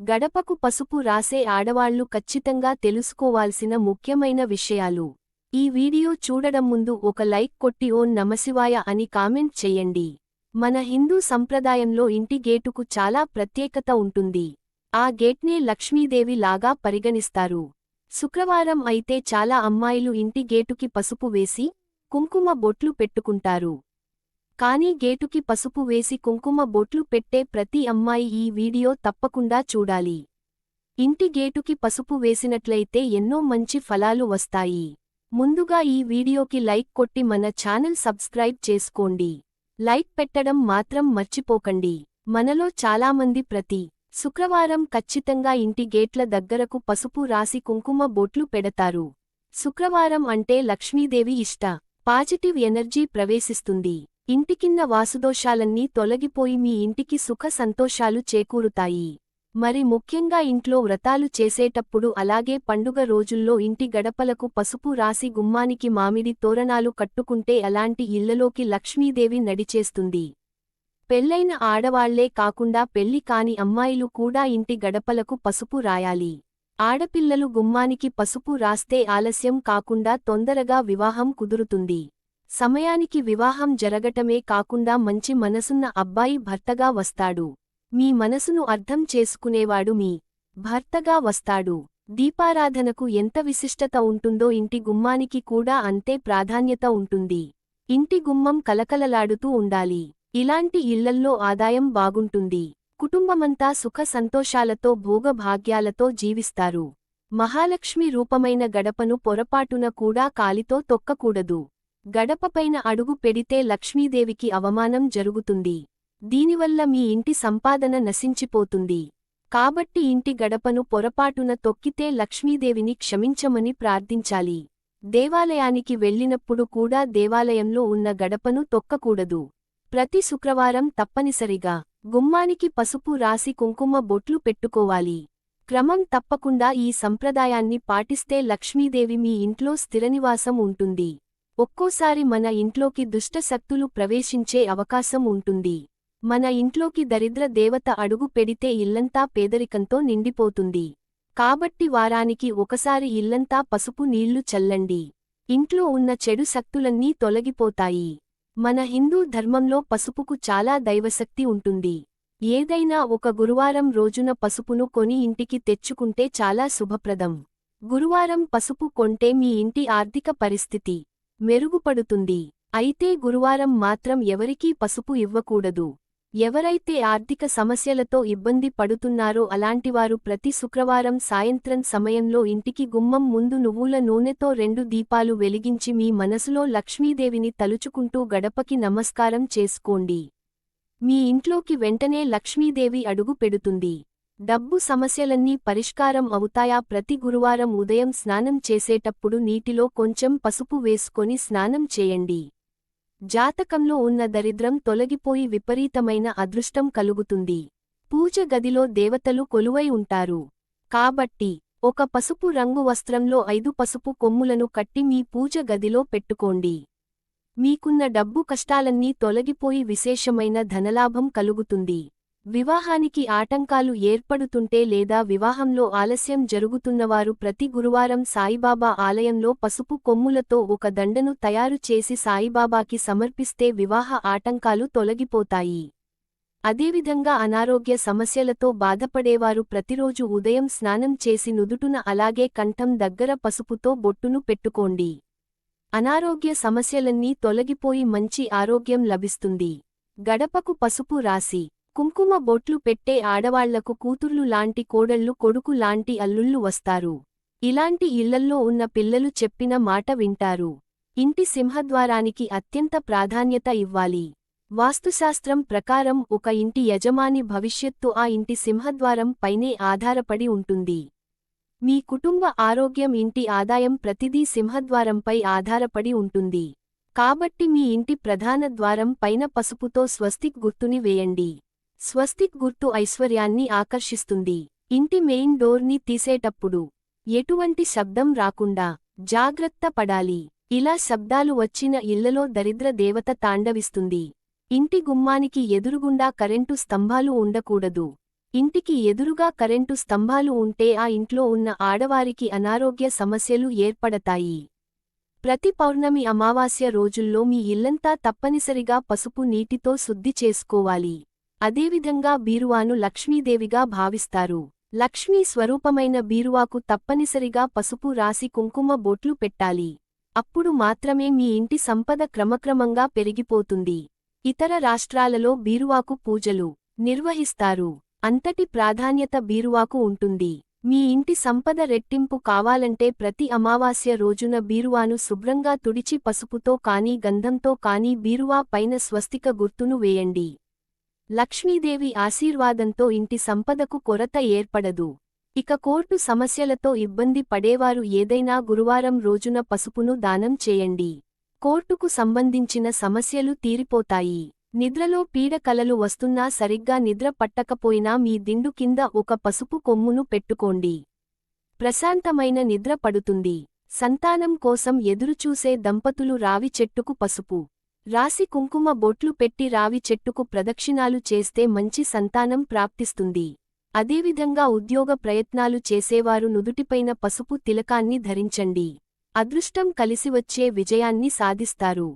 గడపకు పసుపు రాసే ఆడవాళ్ళు ఖచ్చితంగా తెలుసుకోవాల్సిన ముఖ్యమైన విషయాలు. ఈ వీడియో చూడడం ముందు ఒక లైక్ కొట్టి ఓన్ నమశివాయ అని కామెంట్ చెయ్యండి మన హిందూ సంప్రదాయంలో ఇంటి గేటుకు చాలా ప్రత్యేకత ఉంటుంది. ఆ గేట్నే లక్ష్మీదేవి లాగా పరిగణిస్తారు. శుక్రవారం అయితే చాలా అమ్మాయిలు ఇంటి గేటుకి పసుపు వేసి కుంకుమ బొట్లు పెట్టుకుంటారు. కానీ గేటుకి పసుపు వేసి కుంకుమ బొట్లు పెట్టే ప్రతి అమ్మాయి ఈ వీడియో తప్పకుండా చూడాలి. ఇంటి గేటుకి పసుపు వేసినట్లయితే ఎన్నో మంచి ఫలాలు వస్తాయి. ముందుగా ఈ వీడియోకి లైక్ కొట్టి మన ఛానల్ సబ్స్క్రైబ్ చేసుకోండి. లైక్ పెట్టడం మాత్రం మర్చిపోకండి. మనలో చాలామంది ప్రతి శుక్రవారం ఖచ్చితంగా ఇంటి గేట్ల దగ్గరకు పసుపు రాసి కుంకుమ బొట్లు పెడతారు. శుక్రవారం అంటే లక్ష్మీదేవి ఇష్ట పాజిటివ్ ఎనర్జీ ప్రవేశిస్తుంది. ఇంటికిన్న వాసుదోషాలన్నీ తొలగిపోయి మీ ఇంటికి సుఖ సంతోషాలు చేకూరుతాయి. మరి ముఖ్యంగా ఇంట్లో వ్రతాలు చేసేటప్పుడు అలాగే పండుగ రోజుల్లో ఇంటి గడపలకు పసుపు రాసి గుమ్మానికి మామిడి తోరణాలు కట్టుకుంటే అలాంటి ఇళ్ళలోకి లక్ష్మీదేవి నడిచేస్తుంది. పెళ్ళైన ఆడవాళ్ళే కాకుండా పెళ్ళి కాని అమ్మాయిలు కూడా ఇంటి గడపలకు పసుపు రాయాలి. ఆడపిల్లలు గుమ్మానికి పసుపు రాస్తే ఆలస్యం కాకుండా తొందరగా వివాహం కుదురుతుంది. సమయానికి వివాహం జరగటమే కాకుండా మంచి మనసున్న అబ్బాయి భర్తగా వస్తాడు. మీ మనసును అర్థం చేసుకునేవాడు మీ భర్తగా వస్తాడు. దీపారాధనకు ఎంత విశిష్టత ఉంటుందో ఇంటి గుమ్మానికి కూడా అంతే ప్రాధాన్యత ఉంటుంది. ఇంటి గుమ్మం కలకలలాడుతూ ఉండాలి. ఇలాంటి ఇళ్ళల్లో ఆదాయం బాగుంటుంది. కుటుంబమంతా సుఖ సంతోషాలతో భోగభాగ్యాలతో జీవిస్తారు. మహాలక్ష్మి రూపమైన గడపను పొరపాటున కూడా కాలితో తొక్కకూడదు. గడపపైన అడుగు పెడితే లక్ష్మీదేవికి అవమానం జరుగుతుంది. దీనివల్ల మీ ఇంటి సంపాదన నశించిపోతుంది. కాబట్టి ఇంటి గడపను పొరపాటున తొక్కితే లక్ష్మీదేవిని క్షమించమని ప్రార్థించాలి. దేవాలయానికి వెళ్ళినప్పుడు కూడా దేవాలయంలో ఉన్న గడపను తొక్కకూడదు. ప్రతి శుక్రవారం తప్పనిసరిగా గుమ్మానికి పసుపు రాసి కుంకుమ బొట్లు పెట్టుకోవాలి. క్రమం తప్పకుండా ఈ సంప్రదాయాన్ని పాటిస్తే లక్ష్మీదేవి మీ ఇంట్లో స్థిరనివాసం ఉంటుంది. ఒక్కోసారి మన ఇంట్లోకి దుష్టశక్తులు ప్రవేశించే అవకాశం ఉంటుంది. మన ఇంట్లోకి దరిద్ర దేవత అడుగు పెడితే ఇల్లంతా పేదరికంతో నిండిపోతుంది. కాబట్టి వారానికి ఒకసారి ఇల్లంతా పసుపు నీళ్ళు చల్లండి. ఇంట్లో ఉన్న చెడు శక్తులన్నీ తొలగిపోతాయి. మన హిందూ ధర్మంలో పసుపుకు చాలా దైవశక్తి ఉంటుంది. ఏదైనా ఒక గురువారం రోజున పసుపును కొని ఇంటికి తెచ్చుకుంటే చాలా శుభప్రదం. గురువారం పసుపు కొంటే మీ ఇంటి ఆర్థిక పరిస్థితి మెరుగుపడుతుంది. అయితే గురువారం మాత్రం ఎవరికీ పసుపు ఇవ్వకూడదు. ఎవరైతే ఆర్థిక సమస్యలతో ఇబ్బంది పడుతున్నారో అలాంటివారు ప్రతి శుక్రవారం సాయంత్రం సమయంలో ఇంటికి గుమ్మం ముందు నువ్వుల నూనెతో రెండు దీపాలు వెలిగించి మీ మనసులో లక్ష్మీదేవిని తలుచుకుంటూ గడపకి నమస్కారం చేసుకోండి. మీ ఇంట్లోకి వెంటనే లక్ష్మీదేవి అడుగు పెడుతుంది. డబ్బు సమస్యలన్నీ పరిష్కారం అవుతాయా? ప్రతి గురువారం ఉదయం స్నానం చేసేటప్పుడు నీటిలో కొంచెం పసుపు వేసుకొని స్నానం చేయండి. జాతకంలో ఉన్న దరిద్రం తొలగిపోయి విపరీతమైన అదృష్టం కలుగుతుంది. పూజ గదిలో దేవతలు కొలువై ఉంటారు. కాబట్టి ఒక పసుపు రంగు వస్త్రంలో ఐదు పసుపు కొమ్ములను కట్టి మీ పూజ గదిలో పెట్టుకోండి. మీకున్న డబ్బు కష్టాలన్నీ తొలగిపోయి విశేషమైన ధనలాభం కలుగుతుంది. వివాహానికి ఆటంకాలు ఏర్పడుతుంటే లేదా వివాహంలో ఆలస్యం జరుగుతున్నవారు ప్రతి గురువారం సాయిబాబా ఆలయంలో పసుపు కొమ్ములతో ఒక దండను తయారు చేసి సాయిబాబాకి సమర్పిస్తే వివాహ ఆటంకాలు తొలగిపోతాయి. అదేవిధంగా అనారోగ్య సమస్యలతో బాధపడేవారు ప్రతిరోజు ఉదయం స్నానం చేసి నుదుటున అలాగే కంఠం దగ్గర పసుపుతో బొట్టును పెట్టుకోండి. అనారోగ్య సమస్యలన్నీ తొలగిపోయి మంచి ఆరోగ్యం లభిస్తుంది. గడపకు పసుపు రాసి కుంకుమ బొట్లు పెట్టే ఆడవాళ్ళకు కూతుర్లు లాంటి కోడళ్ళు కొడుకు లాంటి అల్లుళ్ళు వస్తారు. ఇలాంటి ఇళ్ళల్లో ఉన్న పిల్లలు చెప్పిన మాట వింటారు. ఇంటి సింహద్వారానికి అత్యంత ప్రాధాన్యత ఇవ్వాలి. వాస్తుశాస్త్రం ప్రకారం ఒక ఇంటి యజమాని భవిష్యత్తు ఆ ఇంటి సింహద్వారం పైనే ఆధారపడి ఉంటుంది. మీ కుటుంబ ఆరోగ్యం ఇంటి ఆదాయం ప్రతిదీ సింహద్వారంపై ఆధారపడి ఉంటుంది. కాబట్టి మీ ఇంటి ప్రధాన ద్వారం పైన పసుపుతో స్వస్తిక్ గుర్తుని వేయండి. స్వస్తిక్ గుర్తు ఐశ్వర్యాన్ని ఆకర్షిస్తుంది. ఇంటి మెయిన్ డోర్ని తీసేటప్పుడు ఎటువంటి శబ్దం రాకుండా జాగ్రత్త పడాలి. ఇలా శబ్దాలు వచ్చిన ఇళ్ళలో దరిద్ర దేవత తాండవిస్తుంది. ఇంటి గుమ్మానికి ఎదురుగుండా కరెంటు స్తంభాలు ఉండకూడదు. ఇంటికి ఎదురుగా కరెంటు స్తంభాలు ఉంటే ఆ ఇంట్లో ఉన్న ఆడవారికి అనారోగ్య సమస్యలు ఏర్పడతాయి. ప్రతి పౌర్ణమి అమావాస్య రోజుల్లో మీ ఇల్లంతా తప్పనిసరిగా పసుపు నీటితో శుద్ధి చేసుకోవాలి. అదేవిధంగా బీరువాను లక్ష్మీదేవిగా భావిస్తారు. లక్ష్మీ స్వరూపమైన బీరువాకు తప్పనిసరిగా పసుపు రాసి కుంకుమ బొట్లు పెట్టాలి. అప్పుడు మాత్రమే మీ ఇంటి సంపద క్రమక్రమంగా పెరిగిపోతుంది. ఇతర రాష్ట్రాలలో బీరువాకు పూజలు నిర్వహిస్తారు. అంతటి ప్రాధాన్యత బీరువాకు ఉంటుంది. మీ ఇంటి సంపద రెట్టింపు కావాలంటే ప్రతి అమావాస్య రోజున బీరువాను శుభ్రంగా తుడిచి పసుపుతో కానీ గంధంతో కానీ బీరువా పైన స్వస్తిక గుర్తును వేయండి. లక్ష్మీదేవి ఆశీర్వాదంతో ఇంటి సంపదకు కొరత ఏర్పడదు. ఇక కోర్టు సమస్యలతో ఇబ్బంది పడేవారు ఏదైనా గురువారం రోజున పసుపును దానం చేయండి. కోర్టుకు సంబంధించిన సమస్యలు తీరిపోతాయి. నిద్రలో పీడ కలలు వస్తున్నా సరిగ్గా నిద్ర పట్టకపోయినా మీ దిండు కింద ఒక పసుపు కొమ్మును పెట్టుకోండి. ప్రశాంతమైన నిద్ర పడుతుంది. సంతానం కోసం ఎదురుచూసే దంపతులు రావి చెట్టుకు పసుపు. రాసి కుంకుమ బొట్లు పెట్టి రావి చెట్టుకు ప్రదక్షిణాలు చేస్తే మంచి సంతానం ప్రాప్తిస్తుంది. అదేవిధంగా ఉద్యోగ ప్రయత్నాలు చేసేవారు నుదుటిపైన పసుపు తిలకాన్ని ధరించండి. అదృష్టం కలిసివచ్చే విజయాన్ని సాధిస్తారు.